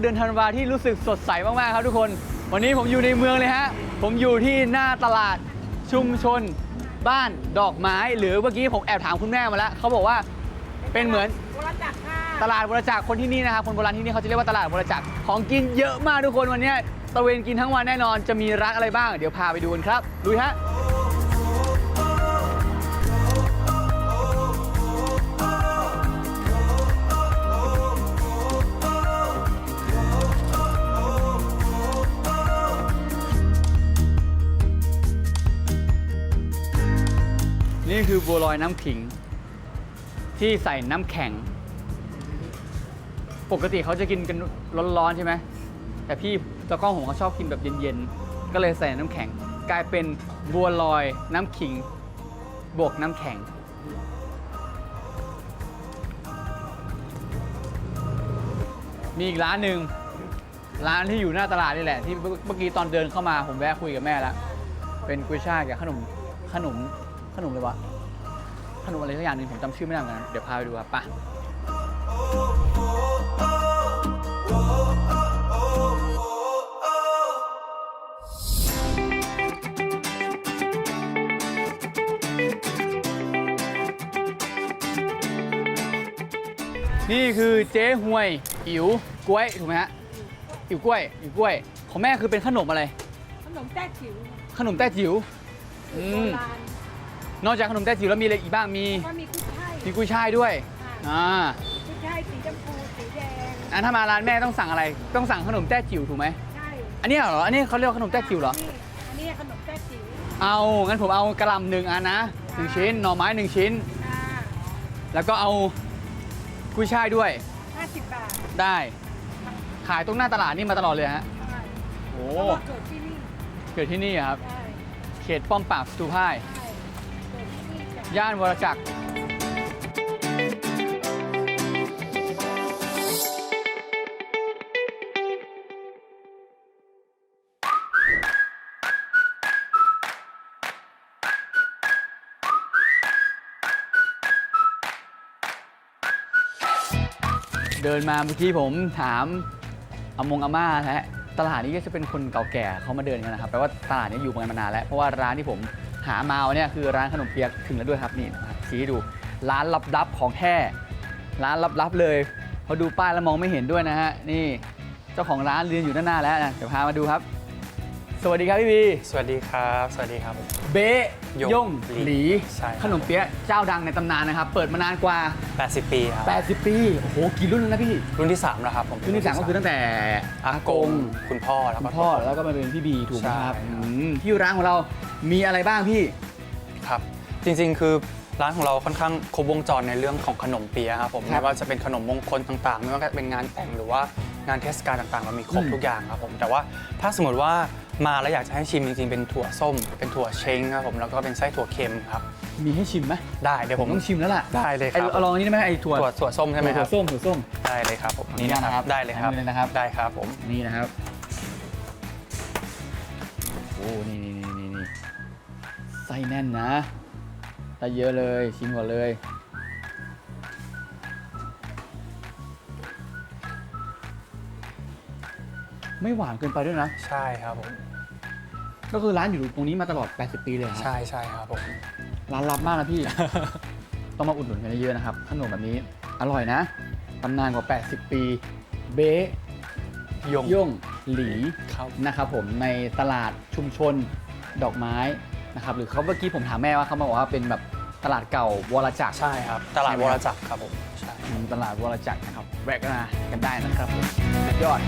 เดือนธันวาที่รู้สึกสดใสมากๆครับทุกคน วันนี้ผมอยู่ในเมืองเลยฮะ ผมอยู่ที่หน้าตลาดชุมชน บ้านดอกไม้ หรือเมื่อกี้ผมแอบถามคุณแม่มาแล้วเขาบอกว่าเป็นเหมือนตลาดวรจักรคนที่นี่นะครับคนโบราณที่นี่เขาจะเรียกว่าตลาดวรจักรของกินเยอะมากทุกคนวันนี้ตะเวนกินทั้งวันแน่นอนจะมีร้านอะไรบ้าง เดี๋ยวพาไปดูกันครับลุยฮะ คือบัวลอยน้ำขิง ที่ใส่น้ำแข็ง ปกติเขาจะกินกันร้อนๆใช่ไหมแต่พี่ตะก้องผมเขาชอบกินแบบเย็นๆ ก็เลยใส่น้ำแข็ง กลายเป็นบัวลอยน้ำขิง บวกน้ำแข็ง มีอีกร้านหนึ่งร้านที่อยู่หน้าตลาดนี่แหละ ที่เมื่อเมื่อกี้ตอนเดินเข้ามาผมแวะคุยกับแม่แล้ว เป็นกุ้ยช่ายกับขนมขนมขนมเลยวะ ขนมอะไรสักอย่างหนึ่งผมจำชื่อไม่ได้เหมือนกันเดี๋ยวพาไปดูครับไปะนี่คือเจ๊หวยอิ๋วกล้วยถูกไหมฮะอิ๋วกล้วยอิ๋วกล้วย ของแม่คือเป็นขนมอะไร ขนมแต้จิ๋วขนมแต้จิ๋วอืโบมราณ นอกจากขนมแต้จิ๋วแล้วมีอะไรอีกบ้างมีก็มีกุ้ยช่ายมีกุ้ยช่ายด้วยค่ะอ่ากุ้ยช่ายสีชมพูสีแดงอันถ้ามาร้านแม่ต้องสั่งอะไร ต้องสั่งขนมแต้จิ๋วถูกไหมใช่อันนี้เหรออันนี้เขาเรียกว่าขนมแต้จิ๋วเหรอ นี่อันนี้ขนมแต้จิ๋วเอางั้นผมเอากระหลำหนึ่งอันนะหนึ่งชิ้นหน่อไม้หนึ่งชิ้นอ่าแล้วก็เอากุ้ยช่ายด้วย ห้าสิบบาทได้ ขายตรงหน้าตลาดนี่มาตลอดเลยฮะใช่โอ้เพราะว่าเกิดที่นี่เกิดที่นี่อะครับ ใช่เขตป้อมปราบสตูพ่าย ใช่เกิดที่นี่จ้ะ ย่านวรจักรเดินมาเมื่อกี้ผมถามอามงอาม่าฮะตลาดนี้ก็จะเป็นคนเก่าแก่เขามาเดินกันนะครับแปลว่าตลาดนี้อยู่มานานแล้ว เพราะว่าร้านที่ผม หามาเนี่ยคือร้านขนมเปี๊ยกถึงแล้วด้วยครับนี่นะครับชี้ดูร้านลับๆของแท้ร้านลับๆเลยพอดูป้ายแล้วมองไม่เห็นด้วยนะฮะนี่เจ้าของร้านเรียนอยู่ด้านหน้าแล้วนะเดี๋ยวพามาดูครับ สวัสดีครับพี่บี สวัสดีครับ สวัสดีครับ เบ๊ะยงย่งหลีหลี ใช่ครับ ขนมเปี๊ยะเจ้าดังในตำนานนะครับ เปิดมานานกว่า 80 ปีครับ 80 ปี โอ้โห กี่รุ่นแล้วนะพี่รุ่นที่ 3 แล้วครับผมรุ่นที่สามก็คือตั้งแต่อากง คุณพ่อแล้วคุก็ ณพ่อแล้วก็มาเป็นพี่บีถูกไหมครับใช่ครับ อืมที่ร้านของเรามีอะไรบ้างพี่ ครับ จริงๆ คือร้านของเราค่อนข้างครบวงจรในเรื่องของขนมเปี๊ยะครับผมครับไม่ว่าจะเป็นขนมมงคลต่างๆ ไม่ว่าจะเป็นงานแต่งหรือว่างานเทศกาลต่างๆ เรามีครบอืมทุกอย่างครับผมแต่ว่าถ้าสมมติว่า มาแล้วอยากจะให้ชิมจริงๆ เป็นถั่วส้ม เป็นถั่วเช้งครับผมแล้วก็เป็นไส้ถั่วเค็มครับ มีให้ชิมไหมได้เดี๋ยวผผมมต้องชิมแล้วล่ะได้เลยคไอ้รับเอาลองอันนี้ได้ไหมไอ้ถั่วถั่วถั่วส้มใช่ไหมครับถั่วส้มถั่วส้ม ได้เลยครับผมนี่นี่นะนะคครัรับบได้เลยครับอันนี้เลยนะครับ ได้ครับผมนี่นะครับโอ้นี่นี่นี่นี่นี่ไส้แน่นนะได้เยอะเลยชิมก่อนเลยไม่หวานเกินไปด้วยนะ ใช่ครับผม ก็คือร้านอยู่ตรงนี้มาตลอด 80 ปีเลยเหรอครับ ใช่ใช่ครับผม ร้านลับมากนะพี่ ต้องมาอุดหนุนกันเยอะๆนะครับ ขนมแบบนี้อร่อยนะ ตำนานกว่า 80 ปี เบ๊ะยงย่งหลีครับ นะครับผมในตลาดชุมชนดอกไม้นะครับ หรือเขาเมื่อกี้ผมถามแม่ว่าเขามาบอกว่าเป็นแบบตลาดเก่าวรจักรใช่ครับ ตลาดใช่ไหมวครรับจักรครับผม ใช่อืมตลาดวรจักรนะครับ แวะมากันได้นะครับผมสุดยอด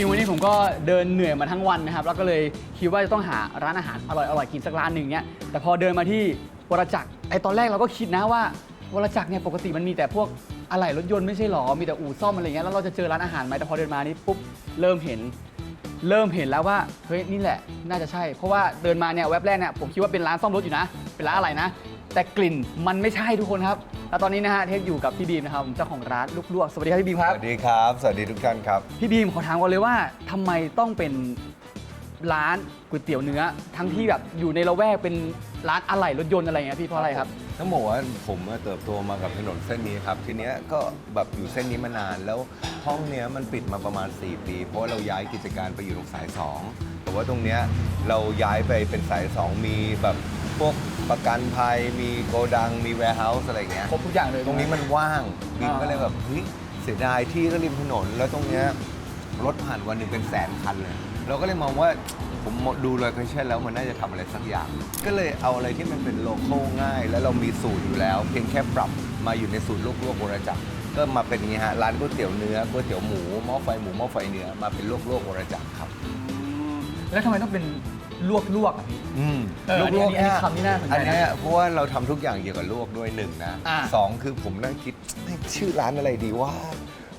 ริงๆวันนี้ผมก็เดินเหนื่อยมาทั้งวันนะครับ แล้วก็เลยคิดว่าจะต้องหาร้านอาหารอร่อยๆกินสักร้านหนึ่งเนี้ยแต่พอเดินมาที่วรจักรไอตอนแรกเราก็คิดนะว่าวรจักรเนี่ยปกติมันมีแต่พวกอะไหล่รถยนต์ไม่ใช่หรอ มีแต่อู่ซ่อมอะไรเงี้ยแล้วเราจะเจอร้านอาหารไหมแต่พอเดินมานี่ปุ๊บเริ่มเห็น เริ่มเห็นแล้วว่าเฮ้ยนี่แหละน่าจะใช่ เพราะว่าเดินมาเนี่ยแว็บแรกเนี่ยผมคิดว่าเป็นร้านซ่อมรถอยู่นะ เป็นร้านอะไรนะ แต่กลิ่นมันไม่ใช่ทุกคนครับ แล้วตอนนี้นะฮะเทคอยู่กับพี่บีมนะครับเจ้าของร้านลูกลวกสวัสดีครับพี่บีมคสรับ วัสดีครับ สวัสดีทุกท่านครับ พี่บีมขอถามก่อนเลยว่าทำไมต้องเป็นร้านก๋วยเตี๋ยวเนื้อ ทั้งที่แบบอยู่ในละแวกเป็นร้านอะไหล่รถยนต์อะไรเงี้ยพี่เพราะอะไรครับ ต้องบอกว่าผมเติบโตมากับถนนเส้นนี้ครับ ทีเนี้ยก็แบบอยู่เส้นนี้มานานแล้วห้องเนี้ยมันปิดมาประมาณ 4 ปี เพราะว่าเราย้ายกิจการไปอยู่ตรงสาย 2 แต่ว่าตรงเนี้ยเราย้ายไปเป็นสาย 2 มีแบบพวก ประกันภัยมีโกดังมีแวร์เฮาส์อะไรเงี้ย ครบทุกอย่างเลย ตรงนี้มันว่างบินอ่าก็เลยแบบเฮ้ยเสียดายที่ก็ริมถนน แล้วตรงเนี้ยรถผ่านวันหนึ่งเป็นแสนคันเลย เราก็เลยมองว่าผมดูโลเคชั่นแล้วมันน่าจะทำอะไรสักอย่าง ก็เลยเอาอะไรที่มันเป็นโลโก้ง่าย แล้วเรามีสูตรอยู่แล้ว เพียงแค่ปรับมาอยู่ในสูตรลวกลวกๆวรจักรก็มาเป็นอย่างนี้ฮะร้านก๋วยเตี๋ยวเนื้อก๋วยเตี๋ยวหมูหม้อไฟหมูหม้อไฟเนื้อมาเป็นลวกลวกๆวรจักรครับ แล้วทำไมต้องเป็นลวกลวกๆอะพี่ อืมเอออันนี้อันนี้คำนี้น่าสนใจนะอันเนี้ยเพราะว่าเราทำทุกอย่างเกี่ยวกับลวกด้วยหนึ่งนะอ่า สองคือผมนั่งคิดเฮ้ยชื่อร้านอะไรดีว่า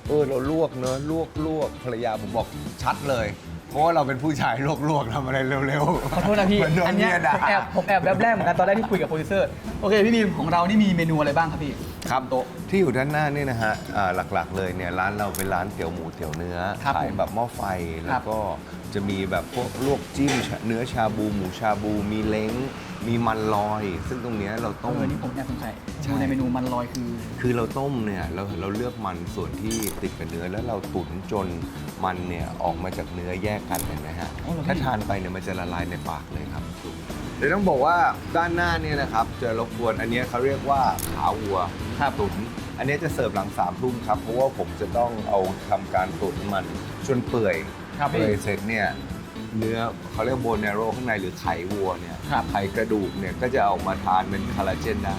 เออเราลวกเนอะลวกลวกภรรยาผมบอกชัดเลย เพราะว่าเราเป็นผู้ชายลวกลวกทำอะไรเร็วๆขอโทษนะพี่เหมือนโดนอันเนี้เมียยด่าผมแอบผมแอบแวบแรกเหมือนกันตอนแรกที่คุยกับโปรดิวเซอร์โอเคพี่บีมของเรานี่มีเมนูอะไรบ้างครับพี่ ครับโต๊ะ ที่อยู่ด้านหน้านี่นะฮะอ่าหลักๆเลยเนี่ยร้านเราเป็นร้านเตี๋ยวหมูเตี๋ยวเนื้อครับขายผมแบบหม้อไฟครัแล้บวก็จะมีแบบพวกลวกจิ้มเนื้อชาบู หมูชาบู มีเล้ง มีมันลอย ซึ่งตรงเนี้ยเราเอต้มอนี่ผมแอบสงสัยใช่ในเมนูมันลอยคือ คือเราต้มเนี่ยเราเราเลือกมันส่วนที่ติดกับเนื้อแล้วเราตุ๋นจนมันเนี่ยออกมาจากเนื้อแยกกันเห็นไหมฮะอ๋อเหรอพี่ ถ้าทานไปเนี่ยมันจะละลายในปากเลยครับเดี๋ยวต้องบอกว่าด้านหน้าเนี่ยนะครับจะรบกวนอันเนี้ยเขาเรียกว่าขาวัว ครับตุ๋นอันเนี้ยจะเสิร์ฟหลังสามทุ่มครับ เพราะว่าผมจะต้องเอาทำการตุ๋นมันจนเปื่อยครับพี่เปื่อยเสร็จเนี่ยเนื้อเขาเรียกโบนเนโรข้างในหรือไขวัวเนี่ยครับ ไขกระดูกเนี่ยก็จะเอามาทานเป็นคอลลาเจนได้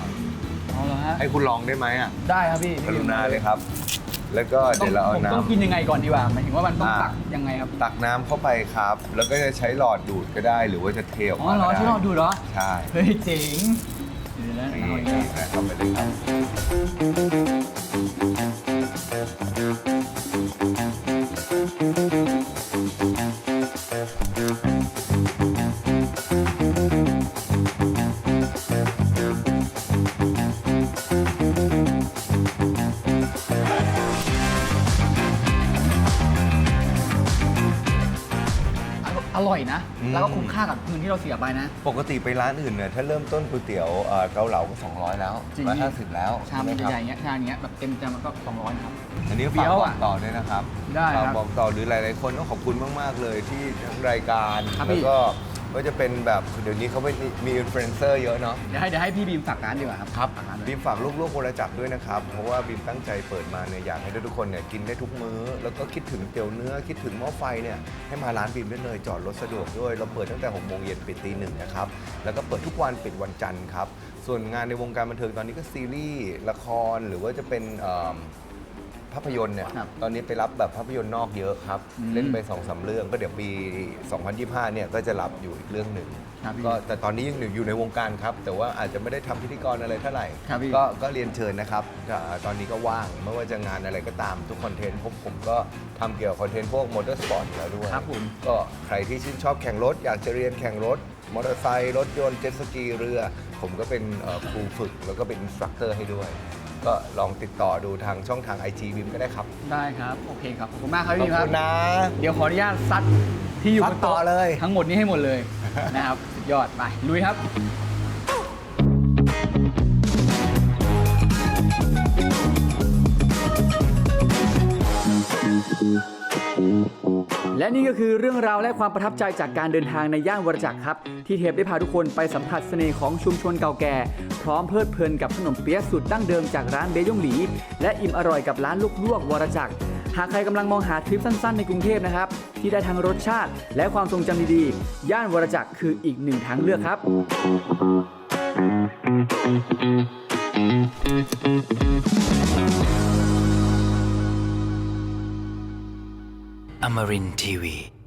เอาเหรอฮะให้คุณลองได้ไหมอะได้ครับพี่กรุณาเลยครับ แล้วก็ต้องเดี๋ยวเราเอาผมน้ต้องกินยังไงก่อนดีกว่าหมายถึงว่ามันต้องอ่า ตักยังไงครับำตักน้ำเข้าไปครับ แล้วก็จะใช้หลอดดูดก็ได้ หรือว่าจะเทออกอ๋อมาเหรอก็ได้ที่เราดูเหรอใช่ เฮ้ยเจ๋ง เดี๋ยวนะนี่เอาอีกนี่แล้วนะเข้าไปเลยครับ อร่อยนะ อืม แล้วก็คุ้มค่ากับเงินที่เราเสียไปนะ ปกติไปร้านอื่นเนี่ยถ้าเริ่มต้นก๋วยเตี๋ยวเอ่อเกาเหลาก็ 200 แล้วจริง ร้อยพี่ห้าสิบแล้วชามใช่ไหมครับใหญ่ๆเงี้ยชามเงี้ยแบบเต็มจานมันก็200นะครับ อันนี้เดี๋ฝากยวบออะกต่อด้วยนะครับได้ครับฝากบอกต่อหรือหลาย ๆ คนต้องขอบคุณมาก ๆ เลยที่ทั้งรายการ ครับพี่แล้วก็ ก็จะเป็นแบบเดี๋ยวนี้เขาเป็นมีอินฟลูเอนเซอร์เยอะเนาะเดี๋ยวให้เดี๋ยวให้พี่บีมฝากร้านดีกว่าครับครับฝากร้านเลย บีมฝากลูกๆวรจักรด้วยนะครับ เพราะว่าบีมตั้งใจเปิดมาเนี่ยอยากให้ทุกคนเนี่ยกินได้ทุกมื้อ แล้วก็คิดถึงเตี๋ยวเนื้อคิดถึงหม้อไฟเนี่ยให้มาร้านบีมได้เลยจอดรถสะดวกด้วย เราเปิดตั้งแต่6โมงเย็นปิดตีหนึ่งนะครับแล้วก็เปิดทุกวันปิดวันจันทร์ครับส่วนงานในวงการบันเทิงตอนนี้ก็ซีรีส์ละครหรือว่าจะเป็นเอิ่ม ภาพยนตร์เนี่ยครับตอนนี้ไปรับแบบภาพยนตร์นอกเยอะครับ อืมเล่นไป2อสาเรื่อง ก็เดี๋ยวปี 2025เนี่ยก็จะรับอยู่อีกเรื่องหนึ่งครับพี่ก็แต่ตอนนี้ยังอยู่ในวงการครับ แต่ว่าอาจจะไม่ได้ทำพิธีกรอะไรเท่าไหร่ครับพี่ ก็ก็เรียนเชิญนะครับก็ตอนนี้ก็ว่างไม่ว่าจะงานอะไรก็ตามทุกคอนเทนต์ผมผมก็ทำเกี่ยวกับคอนเทนต์พวกมอเตอร์สปอร์ตแล้วด้วย ครับผม ก็ใครที่ชื่นชอบแข่งรถ อยากจะเรียนแข่งรถ มอเตอร์ไซค์รถยนต์เจ็ตสกีเรือ ผมก็เป็นเอ่อครูฝึก แล้วก็เป็นอินสตรัคเตอร์ให้ด้วย ก็ลองติดต่อดูทางช่องทาง IG วิมก็ได้ครับ ได้ครับ โอเคครับ ขอบคุณมากครับขอบพี่ครับ คุณนะ เดี๋ยวขออนุญาตซัดที่อยู่บนซัดต่โต๊ะอเลย ทั้งหมดนี้ให้หมดเลย นะครับสุดยอดไปลุยครับ นี่ก็คือเรื่องราวและความประทับใจจากการเดินทางในย่านวรจักรครับ ที่เทปได้พาทุกคนไปสัมผัสเสน่ห์ของชุมชนเก่าแก่ พร้อมเพลิดเพลินกับขนมเปี๊ยะสูตรดั้งเดิมจากร้านเบยงหลีและอิ่มอร่อยกับร้านลูกลวกวรจักร หากใครกำลังมองหาทริปสั้นๆ ในกรุงเทพนะครับ ที่ได้ทั้งรสชาติ และความทรงจำดีๆ ย่านวรจักรคืออีกหนึ่งทางเลือกครับ Amarin Tiwi.